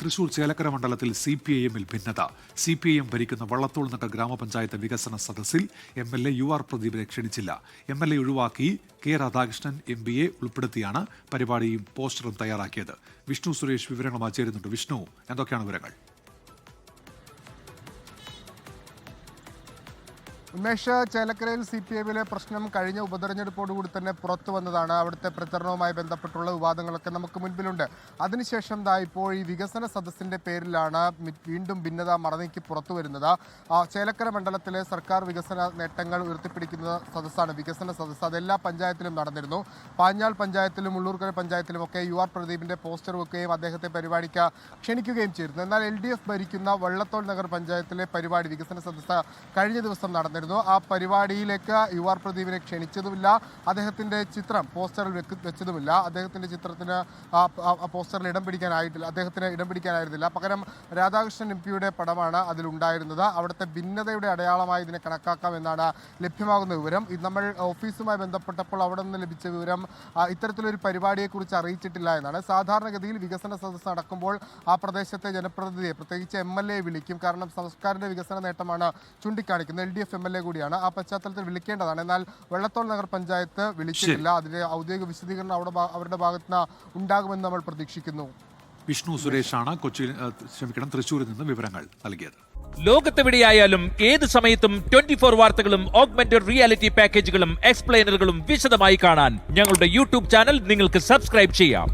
തൃശൂർ ചേലക്കര മണ്ഡലത്തിൽ C P I എമ്മിൽ ഭിന്നത. സി പി ഐ എം ഭരിക്കുന്ന വള്ളത്തോൾ നഗർ ഗ്രാമപഞ്ചായത്ത് വികസന സദസ്സിൽ M L A U R പ്രദീപിനെ ക്ഷണിച്ചില്ല. എം എൽ എ ഒഴിവാക്കി കെ രാധാകൃഷ്ണൻ എം പിയെ ഉൾപ്പെടുത്തിയാണ് പരിപാടിയും പോസ്റ്ററും തയ്യാറാക്കിയത്. വിഷ്ണു സുരേഷ് വിവരങ്ങളുമായി ചേരുന്നുണ്ട്. വിഷ്ണു എന്തൊക്കെയാണ് വിവരങ്ങൾ? ഉന്മേഷ് ചേലക്കരയിൽ സി പി എമ്മിലെ പ്രശ്നം കഴിഞ്ഞ ഉപതെരഞ്ഞെടുപ്പോടുകൂടി തന്നെ പുറത്തു വന്നതാണ്. അവിടുത്തെ പ്രചരണവുമായി ബന്ധപ്പെട്ടുള്ള വിവാദങ്ങളൊക്കെ നമുക്ക് മുൻപിലുണ്ട്. അതിനുശേഷം ദാ ഇപ്പോൾ ഈ വികസന സദസ്സിന്റെ പേരിലാണ് വീണ്ടും ഭിന്നത മറനീക്കി പുറത്തു വരുന്നത്. ചേലക്കര മണ്ഡലത്തിലെ സർക്കാർ വികസന നേട്ടങ്ങൾ ഉയർത്തിപ്പിടിക്കുന്ന സദസ്സാണ് വികസന സദസ്സ്. അതെല്ലാ പഞ്ചായത്തിലും നടന്നിരുന്നു. പാഞ്ഞാൾ പഞ്ചായത്തിലും ഉള്ളൂർക്കര പഞ്ചായത്തിലും ഒക്കെ യു ആർ പ്രദീപിന്റെ പോസ്റ്റർ വെക്കുകയും അദ്ദേഹത്തെ പരിപാടിക്ക് ക്ഷണിക്കുകയും ചെയ്തിരുന്നു. എന്നാൽ എൽ ഭരിക്കുന്ന വള്ളത്തോൾ നഗർ പഞ്ചായത്തിലെ പരിപാടി വികസന സദസ്സ് കഴിഞ്ഞ ദിവസം നടന്നിരുന്നു. ആ പരിപാടിയിലേക്ക് യു ആർ പ്രദീപിനെ ക്ഷണിച്ചതുമില്ല. അദ്ദേഹത്തിന്റെ ചിത്രം പോസ്റ്ററിൽ വെച്ചതുമില്ല. അദ്ദേഹത്തിന്റെ ചിത്രത്തിന് പോസ്റ്ററിൽ ഇടം പിടിക്കാനായിട്ടില്ല. അദ്ദേഹത്തിന് ഇടം പിടിക്കാനായിരുന്നില്ല. പകരം രാധാകൃഷ്ണൻ എം പിയുടെ പടമാണ് അതിലുണ്ടായിരുന്നത്. അവിടുത്തെ ഭിന്നതയുടെ അടയാളമായി ഇതിനെ കണക്കാക്കാം എന്നാണ് ലഭ്യമാകുന്ന വിവരം. ഇത് നമ്മൾ ഓഫീസുമായി ബന്ധപ്പെട്ടപ്പോൾ അവിടെ നിന്ന് ലഭിച്ച വിവരം ഇത്തരത്തിലൊരു പരിപാടിയെക്കുറിച്ച് അറിയിച്ചിട്ടില്ല എന്നാണ്. സാധാരണഗതിയിൽ വികസന സദസ്സ് നടക്കുമ്പോൾ ആ പ്രദേശത്തെ ജനപ്രതിനിധിയെ പ്രത്യേകിച്ച് എം വിളിക്കും. കാരണം സംസ്കാരന്റെ വികസന നേട്ടമാണ് ചൂണ്ടിക്കാണിക്കുന്നത്. L D F M L A കൂടിയാണ്. ആ പശ്ചാത്തലത്തിൽ വിളിക്കേണ്ടതാണ്. എന്നാൽ വെള്ളത്തോൾ നഗർ പഞ്ചായത്ത് വിളിച്ചിട്ടില്ല. അതിന്റെ ഔദ്യോഗിക വിശദീകരണം അവിടെ അവരുടെ ഭാഗത്ത് നിന്ന് ഉണ്ടാകുമെന്ന് നമ്മൾ പ്രതീക്ഷിക്കുന്നു. വിഷ്ണു സുരേഷാണ് കൊച്ചിയിൽ ക്ഷമിക്കണം തൃശ്ശൂരിൽ നിന്ന് വിവരങ്ങൾ നൽകിയത്. ലോകത്തെവിടെയായാലും ഏത് സമയത്തും ട്വന്റി ഫോർ വാർത്തകളും ഓഗ്മെന്റഡ് റിയാലിറ്റി പാക്കേജുകളും എക്സ്പ്ലെയിനറുകളും വിശദമായി കാണാൻ ഞങ്ങളുടെ യൂട്യൂബ് ചാനൽ നിങ്ങൾക്ക് സബ്സ്ക്രൈബ് ചെയ്യാം.